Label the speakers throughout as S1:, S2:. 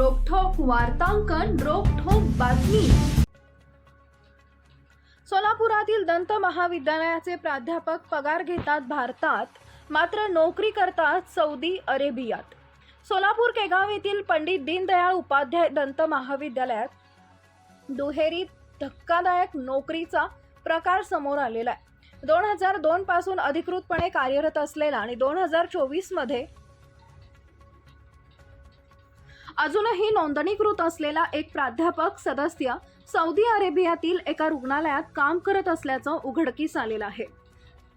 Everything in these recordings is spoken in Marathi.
S1: वार्तांकन रोखोक बातमी. सोलापुरातील दंत महाविद्यालयाचे प्राध्यापक पगार घेतात भारतात मात्र नोकरी करतात सौदी अरेबियात. सोलापूर केगाव येथील पंडित दीनदयाळ उपाध्याय दंत महाविद्यालयात दुहेरी धक्कादायक नोकरीचा प्रकार समोर आलेला आहे. दोन हजार दोन पासून अधिकृतपणे कार्यरत असलेला आणि दोन हजार चोवीसमध्ये अजूनही नोंदणीकृत असलेला एक प्राध्यापक सदस्य सौदी अरेबियातील एका रुग्णालयात काम करत असल्याचं उघडकीस आलेलं आहे.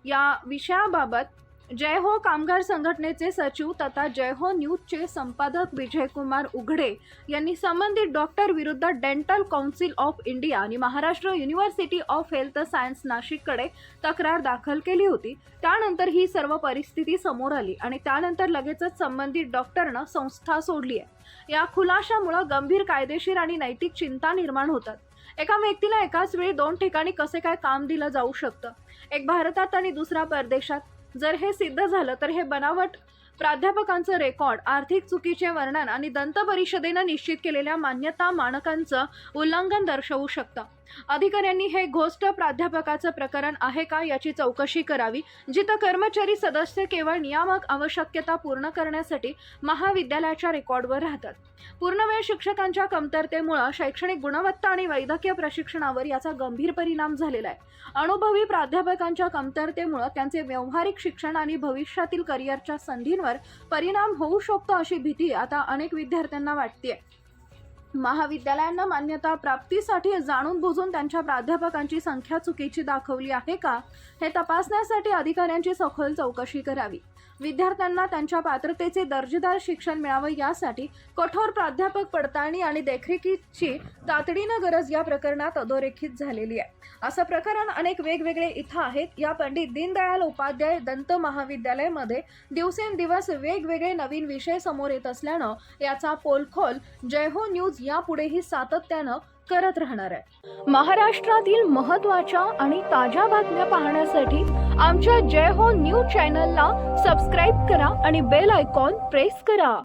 S1: या विषयाबाबत जय हो कामगार संघटनेचे सचिव तथा जय हो न्यूजचे संपादक विजयकुमार उघडे यांनी संबंधित डॉक्टर विरुद्ध डेंटल काउन्सिल ऑफ इंडिया आणि Maharashtra university of health science नाशिककडे तक्रार दाखल केली होती. त्यानंतर ही सर्व परिस्थिती समोर आली आणि त्यानंतर लगेचच संबंधित डॉक्टरनं संस्था सोडली आहे. या खुलाशामुळं गंभीर कायदेशीर आणि नैतिक चिंता निर्माण होतात. एका व्यक्तीला एकाच वेळी दोन ठिकाणी कसे काय काम दिलं जाऊ शकतं? एक भारतात आणि दुसरा परदेशात. जर हे सिद्ध झालं तर हे बनावट प्राध्यापकांचं रेकॉर्ड आर्थिक चुकीचे वर्णन आणि दंत परिषदेनं निश्चित केलेल्या मान्यता मानकांचं उल्लंघन दर्शवू शकतं. अधिकाऱ्यांनी हे घोस्ट प्राध्यापकाचं प्रकरण आहे का याची चौकशी करावी जिथं कर्मचारी सदस्य केवळ नियामक आवश्यकता पूर्ण करण्यासाठी महाविद्यालयाच्या रेकॉर्डवर राहतात. पूर्णवेळ शिक्षकांच्या कमतरतेमुळं शैक्षणिक गुणवत्ता आणि वैद्यकीय प्रशिक्षणावर याचा गंभीर परिणाम झालेला आहे. अनुभवी प्राध्यापकांच्या कमतरतेमुळं त्यांचे व्यावहारिक शिक्षण आणि भविष्यातील करिअरच्या संधींवर परिणाम होऊ शकतो अशी भीती आता अनेक विद्यार्थ्यांना वाटते महाविद्यालयांना मान्यता प्राप्तीसाठी जाणून बुजून त्यांच्या प्राध्यापकांची संख्या चुकीची दाखवली आहे का हे तपासण्यासाठी अधिकाऱ्यांची सखोल चौकशी करावी. विद्यार्थ्यांना त्यांच्या पात्रतेचे दर्जेदार शिक्षण मिळावं यासाठी कठोर प्राध्यापक पडताळणी आणि देखरेखीची तातडीनं गरज या प्रकरणात अधोरेखित झालेली आहे. असं प्रकरण अनेक वेगवेगळे इथं आहेत. या पंडित दीनदयाल उपाध्याय दंत महाविद्यालयामध्ये दिवसेंदिवस वेगवेगळे नवीन विषय समोर येत असल्यानं याचा पोलखोल जय हो यापुढेही सातत्यानं करत राहणार आहे. महाराष्ट्रातील महत्त्वाच्या आणि ताज्या बातम्या पाहण्यासाठी आमच्या जय हो न्यूज चॅनलला सबस्क्राईब करा आणि बेल आयकॉन प्रेस करा.